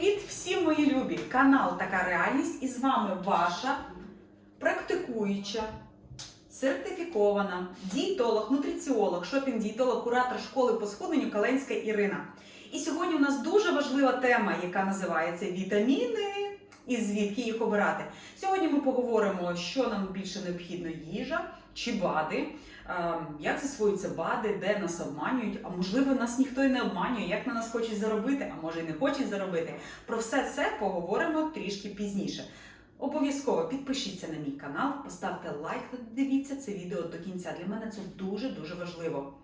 Привіт всім мої любі! Канал Така Реальність і з вами ваша практикуюча, сертифікована дієтолог, нутриціолог, шопінг-дієтолог, куратор школи по схудненню Каленська Ірина. І сьогодні у нас дуже важлива тема, яка називається вітаміни і звідки їх обирати. Сьогодні ми поговоримо, що нам більше необхідно їжа чи БАДи, е, як засвоюються БАДи, де нас обманюють, а можливо нас ніхто і не обманює, як на нас хочуть заробити, а може і не хочуть заробити. Про все це поговоримо трішки пізніше. Обов'язково підпишіться на мій канал, поставте лайк, дивіться це відео до кінця. Для мене це дуже-дуже важливо.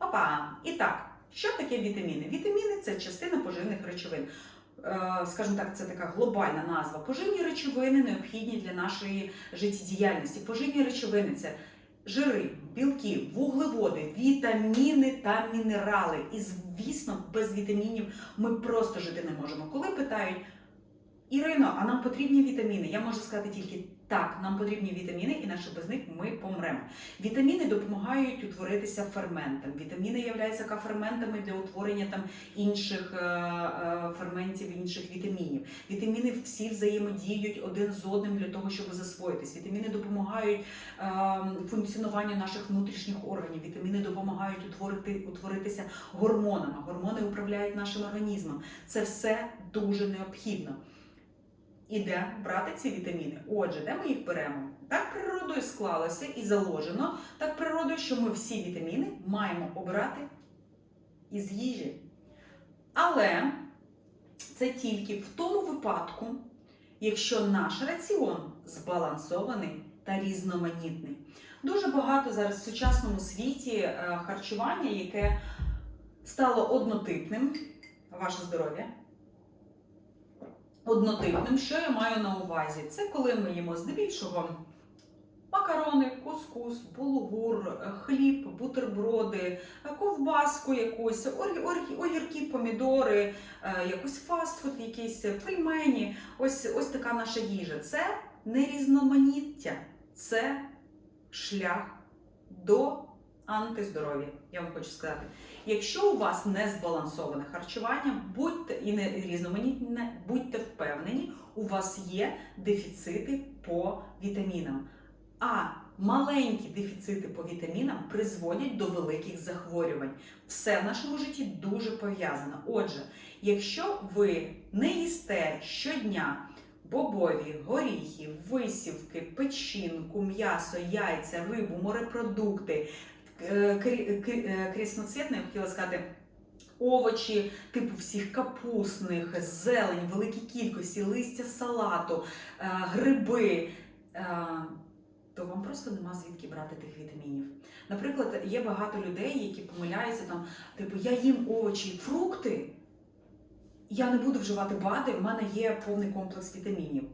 Опа! І так, що таке вітаміни? Вітаміни це частина поживних речовин. Е, Скажімо так, це така глобальна назва. Поживні речовини необхідні для нашої життєдіяльності. Поживні речовини це жири, білки, вуглеводи, вітаміни та мінерали. І звісно, без вітамінів ми просто жити не можемо. Коли питають, Ірино, а нам потрібні вітаміни? Я можу сказати тільки так, нам потрібні вітаміни, інакше без них ми помремо. Вітаміни допомагають утворитися ферментам. Вітаміни являються ферментами для утворення там інших е, е, ферментів, інших вітамінів. Вітаміни всі взаємодіють один з одним для того, щоб засвоїтись. Вітаміни допомагають е, функціонуванню наших внутрішніх органів. Вітаміни допомагають утворити, утворитися гормонами. Гормони управляють нашим організмом. Це все дуже необхідно. І де брати ці вітаміни? Отже, де ми їх беремо? Так природою склалося і заложено, так природою, що ми всі вітаміни маємо обирати із їжі. Але це тільки в тому випадку, якщо наш раціон збалансований та різноманітний. Дуже багато зараз в сучасному світі е, харчування, яке стало однотипним, ваше здоров'я однотипним. Що я маю на увазі? Це коли ми їмо здебільшого макарони, кускус, булгур, хліб, бутерброди, ковбаску якусь, огірки, помідори, е, якийсь фастфуд, якісь пельмені. Ось, ось така наша їжа. Це не різноманіття, це шлях до антиздоров'я. Я вам хочу сказати. Якщо у вас не збалансоване харчування, будьте і не різноманітне, будьте впевнені, у вас є дефіцити по вітамінам. А маленькі дефіцити по вітамінам призводять до великих захворювань. Все в нашому житті дуже пов'язано. Отже, якщо ви не їсте щодня бобові, горіхи, висівки, печінку, м'ясо, яйця, рибу, морепродукти, е, крі- крі- е, хотіла сказати. Овочі, типу всіх капусних, зелень, великій кількості, листя салату, е, гриби, то вам просто нема звідки брати тих вітамінів. Наприклад, є багато людей, які помиляються там, типу, я їм овочі, фрукти, я не буду вживати БАДи, в мене є повний комплекс вітамінів.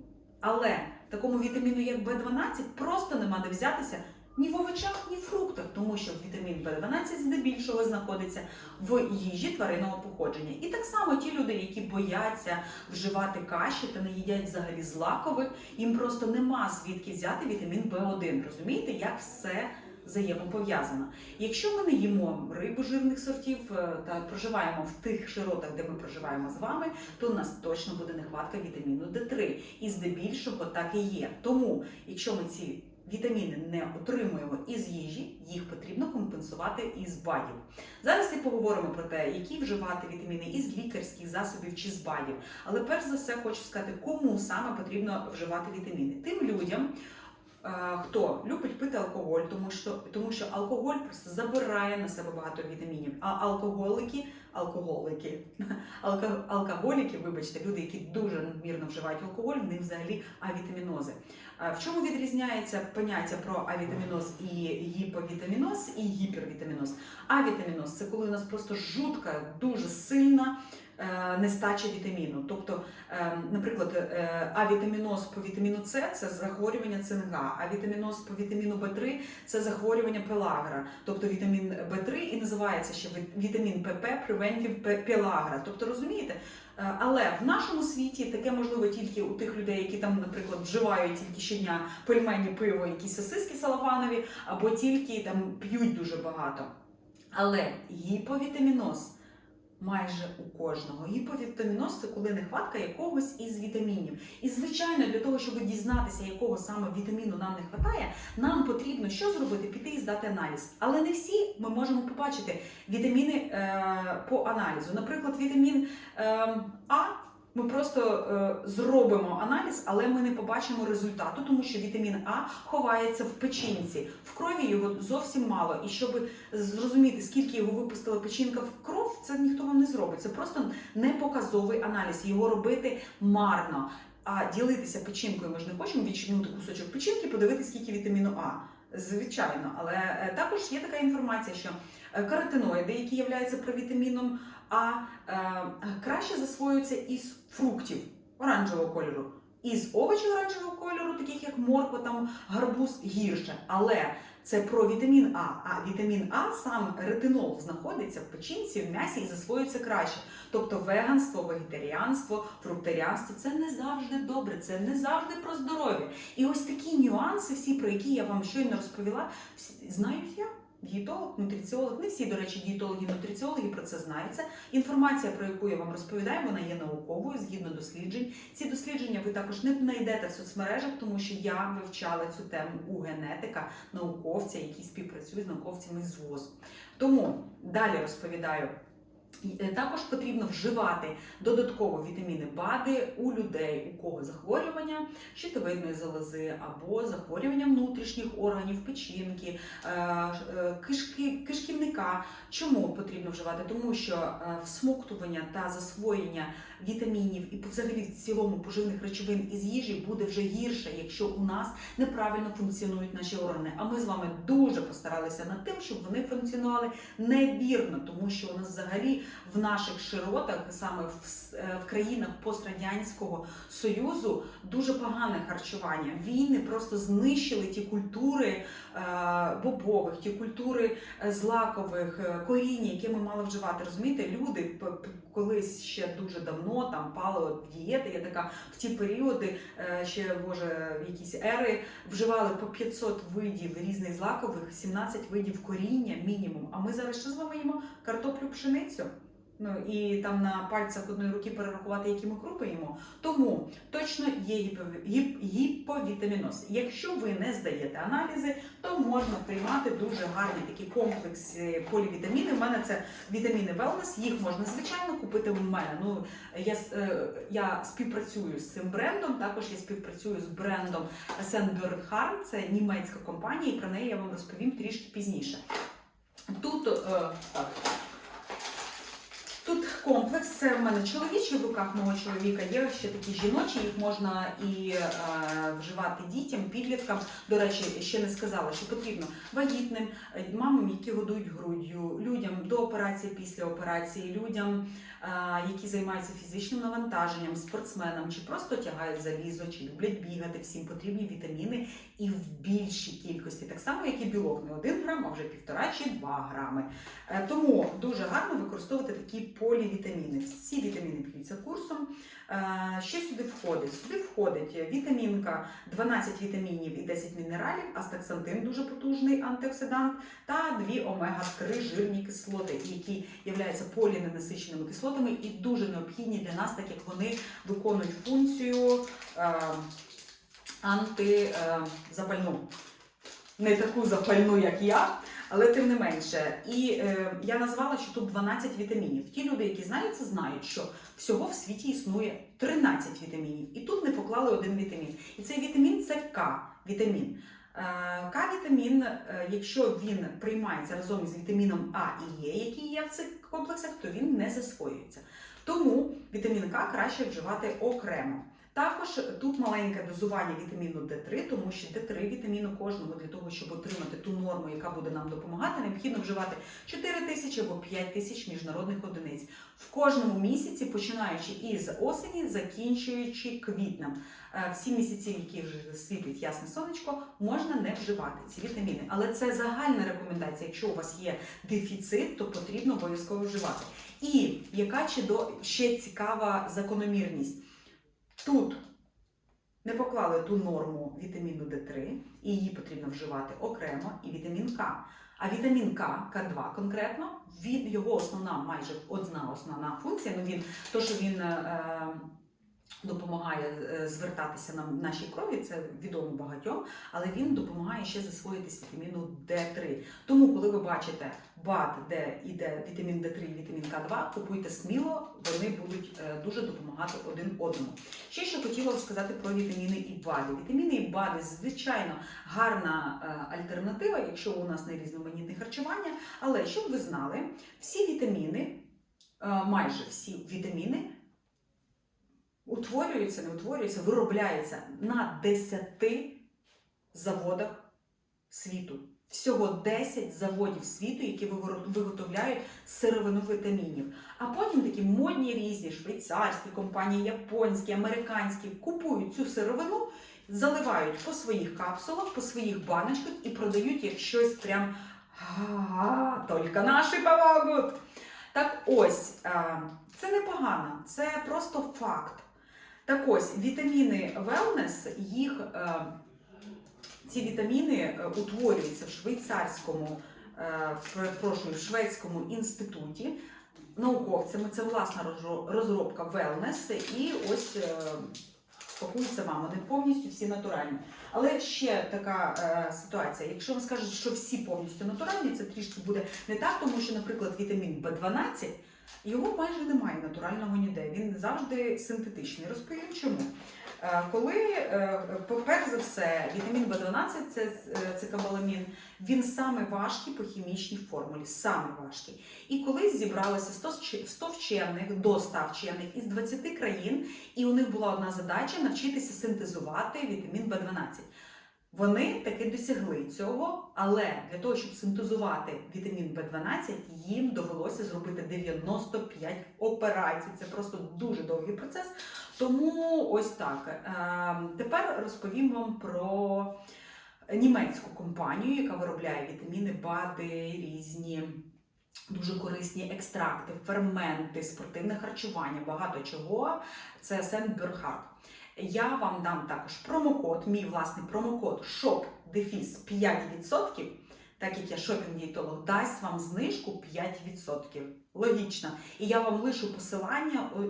Але такому вітаміну, як В12, просто нема де взятися ні в овочах, ні в фруктах, тому що вітамін В12 здебільшого знаходиться в їжі тваринного походження. І так само ті люди, які бояться вживати каші та не їдять взагалі злакових, їм просто нема звідки взяти вітамін В1. Розумієте, як все взаємопов'язано. Якщо ми не їмо рибу жирних сортів е, та проживаємо в тих широтах, де ми проживаємо з вами, то у нас точно буде нехватка вітаміну Д3. І здебільшого так і є. Тому, якщо ми ці вітаміни не отримуємо із їжі, їх потрібно компенсувати із БАДів. Зараз і поговоримо про те, які вживати вітаміни із лікарських засобів чи з БАДів. Але перш за все хочу сказати, кому саме потрібно вживати вітаміни. Тим людям. е, Хто любить пити алкоголь, тому що тому що алкоголь просто забирає на себе багато вітамінів. А алкоголики, алкоголики, алко- алкоголіки, вибачте, люди, які дуже надмірно вживають алкоголь, в них взагалі авітамінози. В чому відрізняється поняття про авітаміноз і гіповітаміноз і гіпервітаміноз? Авітаміноз це коли у нас просто жутка, дуже сильна нестача вітаміну. Тобто, е, наприклад, е, авітаміноз по вітаміну С це захворювання цинга, а вітаміноз по вітаміну В3 це захворювання пелагра. Тобто вітамін В3 і називається ще віт- вітамін ПП превентів пелагра. Тобто, розумієте? Е, Але в нашому світі таке можливо тільки у тих людей, які там, наприклад, вживають тільки щодня пельмені, пиво, якісь сосиски салафанові, або тільки там п'ють дуже багато. Але гіповітаміноз майже у кожного. Гіповітаміноз це коли нехватка якогось із вітамінів. І звичайно, для того, щоб дізнатися, якого саме вітаміну нам не вистачає, нам потрібно що зробити? Піти і здати аналіз. Але не всі ми можемо побачити вітаміни е, по аналізу. Наприклад, вітамін е, А. Ми просто е, зробимо аналіз, але ми не побачимо результату, тому що вітамін А ховається в печінці. В крові його зовсім мало. І щоб зрозуміти, скільки його випустила печінка в кров, це ніхто вам не зробить. Це просто непоказовий аналіз. Його робити марно. А ділитися печінкою ми ж не хочемо відчинути кусочок печінки, подивитися, скільки вітаміну А. Звичайно, але е, також є така інформація, що е, каротиноїди, які являються провітаміном А, е, краще засвоюються із фруктів оранжевого кольору. Із овочів оранжевого кольору, таких як морква, там гарбуз, гірше. Але це про вітамін А. А вітамін А сам ретинол знаходиться в печінці, в м'ясі і засвоюється краще. Тобто веганство, вегетаріанство, фрукторіанство це не завжди добре, це не завжди про здоров'я. І ось такі нюанси, всі про які я вам щойно розповіла, знаю я. Дієтолог, нутриціолог, не всі, до речі, дієтологи, нутриціологи про це знаються. Інформація, про яку я вам розповідаю, вона є науковою згідно досліджень. Ці дослідження ви також не знайдете в соцмережах, тому що я вивчала цю тему у генетика, науковця, який співпрацює з науковцями з ВОЗ. Тому далі розповідаю. Е, Також потрібно вживати додатково вітаміни БАДи у людей, у кого захворювання щитовидної залози або захворювання внутрішніх органів печінки, е, е, кишки, кишківника. Чому потрібно вживати? Тому що всмоктування та засвоєння вітамінів і взагалі в цілому поживних речовин із їжі буде вже гірше, якщо у нас неправильно функціонують наші органи. А ми з вами дуже постаралися над тим, щоб вони функціонували невірно, тому що у нас взагалі в наших широтах, саме в, е, в країнах пострадянського союзу, дуже погане харчування. Війни просто знищили ті культури е, бобових, ті культури е, злакових, коріння, які ми мали вживати. Розумієте, люди колись ще дуже давно там пали дієти. Я така в ті періоди ще боже якісь ери вживали по 500 видів різних злакових, 17 видів коріння мінімум. А ми зараз що з вами їмо? Картоплю пшеницю. Ну і там на пальцях одної руки перерахувати, які ми крупи їмо. Тому точно є гіпові- гіп- гіповітаміноз. Якщо ви не здаєте аналізи, то можна приймати дуже гарні такі комплекси полівітаміни. У мене це вітаміни Wellness, їх можна звичайно купити в мене. Ну я, е, я співпрацюю з цим брендом. Також я співпрацюю з брендом Sandberg це німецька компанія, і про неї я вам розповім трішки пізніше. Тут е, так. Тут комплекс, це в мене чоловічий в руках мого чоловіка. Є ще такі жіночі, їх можна і е, вживати дітям, підліткам. До речі, ще не сказала, що потрібно вагітним, е, мамам, які годують груддю, людям до операції, після операції, людям, е, які займаються фізичним навантаженням, спортсменам, чи просто тягають залізо, чи люблять бігати. Всім потрібні вітаміни і в більшій кількості, так само, як і білок, не один грам, а вже півтора чи два грами. Е, Тому дуже гарно використовувати такі полівітаміни. Всі вітаміни п'ються курсом. Е, Що сюди входить? Сюди входить вітамінка, 12 вітамінів і 10 мінералів, астаксантин дуже потужний антиоксидант, та дві омега-3 жирні кислоти, які являються поліненасиченими кислотами і дуже необхідні для нас, так як вони виконують функцію е, антизапальну. Не таку запальну, як я, але тим не менше. І е, я назвала, що тут 12 вітамінів. Ті люди, які знають це, знають, що всього в світі існує 13 вітамінів. І тут не поклали один вітамін. І цей вітамін це К-вітамін. Е, К-вітамін, е, якщо він приймається разом із вітаміном А і Е, які є в цих комплексах, то він не засвоюється. Тому вітамін К краще вживати окремо. Також тут маленьке дозування вітаміну Д3, тому що Д3 вітаміну кожному для того, щоб отримати ту норму, яка буде нам допомагати, необхідно вживати 4 тисячі або 5 тисяч міжнародних одиниць в кожному місяці, починаючи із осені, закінчуючи квітнем. Е, Всі місяці, в яких вже світить ясне сонечко, можна не вживати ці вітаміни. Але це загальна рекомендація. Якщо у вас є дефіцит, то потрібно обов'язково вживати. І яка чи до ще цікава закономірність? Тут не поклали ту норму вітаміну Д3, і її потрібно вживати окремо, і вітамін К. А вітамін К, К2 конкретно, він його основна, майже одна основна функція. Ну він то, що він е, допомагає е, звертатися на нашій крові, це відомо багатьом, але він допомагає ще засвоїтись вітаміну Д3. Тому, коли ви бачите БАД, де йде вітамін Д3 і вітамін К2, купуйте сміло, вони будуть е, дуже допомагати один одному. Ще що хотіла сказати про вітаміни і БАДи. Вітаміни і БАДи, звичайно, гарна е, альтернатива, якщо у нас не різноманітне харчування. Але щоб ви знали, всі вітаміни, майже всі вітаміни утворюються, не утворюються, виробляються на 10 заводах світу. Всього 10 заводів світу, які виготовляють сировину вітамінів. А потім такі модні різні швейцарські компанії, японські, американські купують цю сировину, заливають по своїх капсулах, по своїх баночках і продають як щось прям «Га, тільки наші помогуть. Так ось, е, це непогано, це просто факт. Так ось, вітаміни Wellness, їх е, ці вітаміни е, утворюються в швейцарському, е, перепрошую, в шведському інституті науковцями. Це власна розробка Wellness. І ось пакуються вам. Вони повністю всі натуральні. Але ще така е, ситуація. Якщо ви скажете, що всі повністю натуральні, це трішки буде не так, тому що, наприклад, вітамін В12 його майже немає натурального ніде. Він завжди синтетичний. Розповім чому. Е, Коли, е, перш за все, вітамін В12 це е, цикабаламін, він саме важкий по хімічній формулі, саме важкий. І колись зібралося 100 вчених до 100 вчених із 20 країн, і у них була одна задача навчитися синтезувати вітамін В12. Вони таки досягли цього, але для того, щоб синтезувати вітамін В12, їм довелося зробити 95 операцій. Це просто дуже довгий процес. Тому ось так. Е, Тепер розповім вам про німецьку компанію, яка виробляє вітаміни, БАДи, різні. Дуже корисні екстракти, ферменти, спортивне харчування, багато чого. Це Сен Бюрхард. Я вам дам також промокод, мій власний промокод SHOP дефіс 5%, так як я шопінг-дієтолог, дасть вам знижку 5%. Логічно. І я вам лишу посилання о,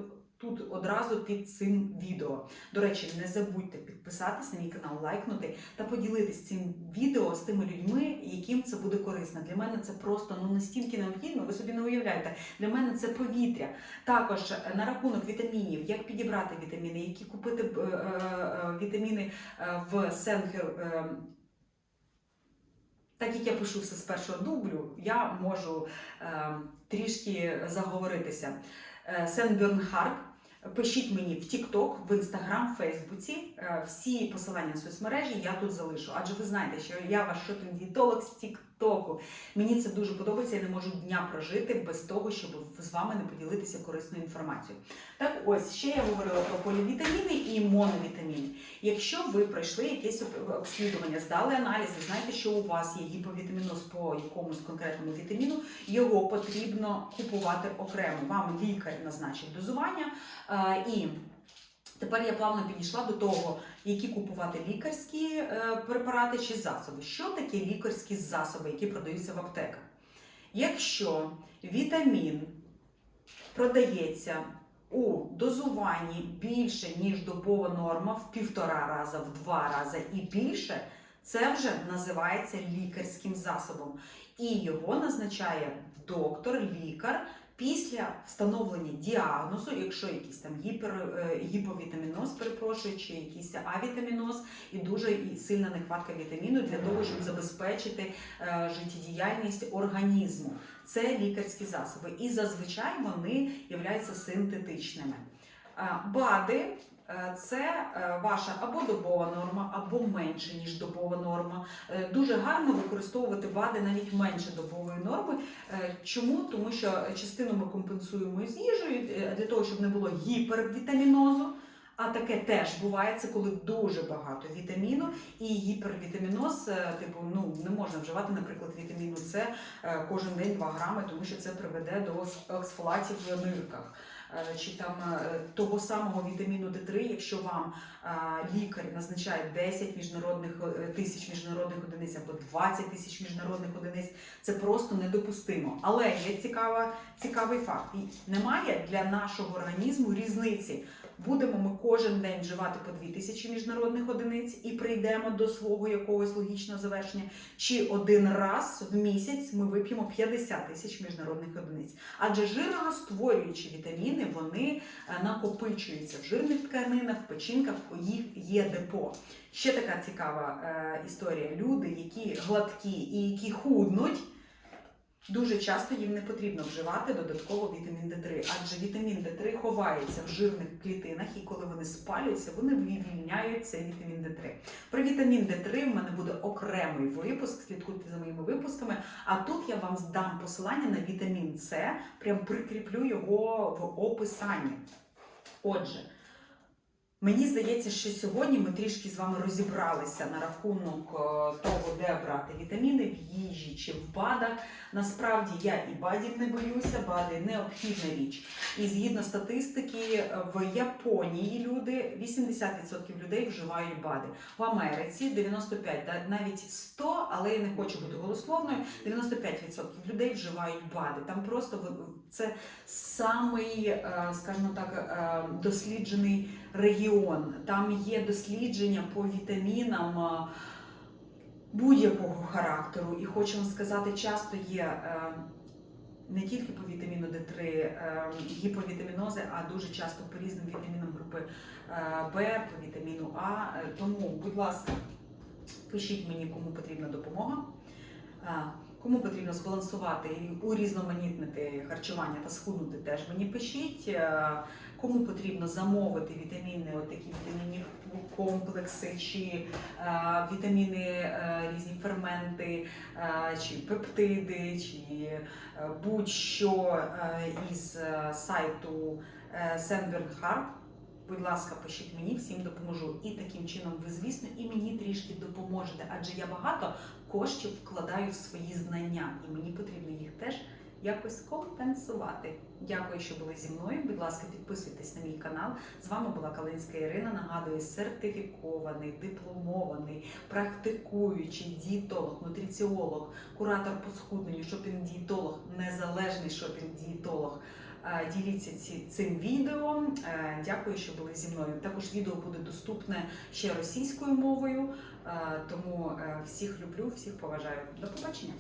тут одразу під цим відео. До речі, не забудьте підписатись на мій канал, лайкнути та поділитись цим відео з тими людьми, яким це буде корисно. Для мене це просто ну настільки необхідно, ви собі не уявляєте. Для мене це повітря. Також е, на рахунок вітамінів, як підібрати вітаміни, які купити е, е, вітаміни в Сенхер. так як я пишу все з першого дублю, я можу е, трішки заговоритися. Е, Сен Бернхард. Пишіть мені в TikTok, в Instagram, в Фейсбуці. Е, Всі посилання соцмережі я тут залишу. Адже ви знаєте, що я ваш шопінг-дієтолог з TikTok. Мені це дуже подобається. Я не можу дня прожити без того, щоб з вами не поділитися корисною інформацією. Так ось ще я говорила про полівітаміни і моновітаміни. Якщо ви пройшли якесь обслідування, здали аналізи, знаєте, що у вас є гіповітаміноз по якомусь конкретному вітаміну, його потрібно купувати окремо. Вам лікар назначить дозування. І тепер я плавно підійшла до того, які купувати лікарські е, препарати чи засоби. Що таке лікарські засоби, які продаються в аптеках? Якщо вітамін продається у дозуванні більше, ніж добова норма, в півтора рази, в два рази і більше, це вже називається лікарським засобом. І його назначає доктор, лікар після встановлення діагнозу, якщо якийсь там гіпер, е, гіповітаміноз, перепрошую, чи якийсь авітаміноз, і дуже сильна нехватка вітаміну для того, щоб забезпечити е, життєдіяльність організму. Це лікарські засоби, і зазвичай вони являються синтетичними. Е, БАДи це е, ваша або добова норма, або менше, ніж добова норма. Е, Дуже гарно використовувати БАДи навіть менше добової норми. Е, Чому? Тому що частину ми компенсуємо з їжею е, для того, щоб не було гіпервітамінозу. А таке теж буває, це коли дуже багато вітаміну і гіпервітаміноз, е, типу, ну не можна вживати, наприклад, вітаміну С е, кожен день 2 грами, тому що це приведе до ексфолатів в нирках. Е, чи там е, того самого вітаміну Д3, якщо вам е, лікар назначає 10 міжнародних тисяч міжнародних одиниць або 20 тисяч міжнародних одиниць, це просто недопустимо. Але є цікава, цікавий факт. І немає для нашого організму різниці. Будемо ми кожен день вживати по 2 тисячі міжнародних одиниць і прийдемо до свого якогось логічного завершення. Чи один раз в місяць ми вип'ємо 50 тисяч міжнародних одиниць. Адже жиророзтворюючі вітаміни вони е, накопичуються в жирних тканинах, в печінках, їх є депо. Ще така цікава е, історія. Люди, які гладкі і які худнуть. Дуже часто їм не потрібно вживати додатково вітамін Д3, адже вітамін Д3 ховається в жирних клітинах, і коли вони спалюються, вони вивільняють цей вітамін Д3. Про вітамін Д3 в мене буде окремий випуск. Слідкуйте за моїми випусками. А тут я вам здам посилання на вітамін С, прям прикріплю його в описанні. Отже. Мені здається, що сьогодні ми трішки з вами розібралися на рахунок е, того, де брати вітаміни в їжі чи в БАДах. Насправді я і БАДів не боюся, БАДи необхідна річ. І згідно статистики, е, в Японії люди 80% людей вживають БАДи. В Америці 95, та навіть 100, але я не хочу бути голословною. 95% людей вживають БАДи. Там просто це самий, е, скажімо так, досліджений регіон. Там є дослідження по вітамінам будь-якого характеру. І хочу вам сказати, часто є е, не тільки по вітаміну Д3 е, гіповітамінози, а дуже часто по різним вітамінам групи е, Б, по вітаміну А. Тому, будь ласка, пишіть мені, кому потрібна допомога. Кому потрібно збалансувати і урізноманітнити харчування та схуднути, теж мені пишіть. Е, Кому потрібно замовити вітаміни, от такі вітамінні комплекси, чи е, вітаміни, е, різні ферменти, чи пептиди, чи будь-що із сайту Sandberg Heart, Будь ласка, пишіть мені, всім допоможу. І таким чином ви, звісно, і мені трішки допоможете, адже я багато коштів вкладаю в свої знання, і мені потрібно їх теж якось компенсувати. Дякую, що були зі мною. Будь ласка, підписуйтесь на мій канал. З вами була Калинська Ірина. Нагадую, сертифікований, дипломований, практикуючий дієтолог, нутриціолог, куратор по схудненню, шопінг-дієтолог, незалежний шопінг-дієтолог. Е, Діліться ці, цим відео. Е, Дякую, що були зі мною. Також відео буде доступне ще російською мовою. Е, Тому всіх люблю, всіх поважаю. До побачення.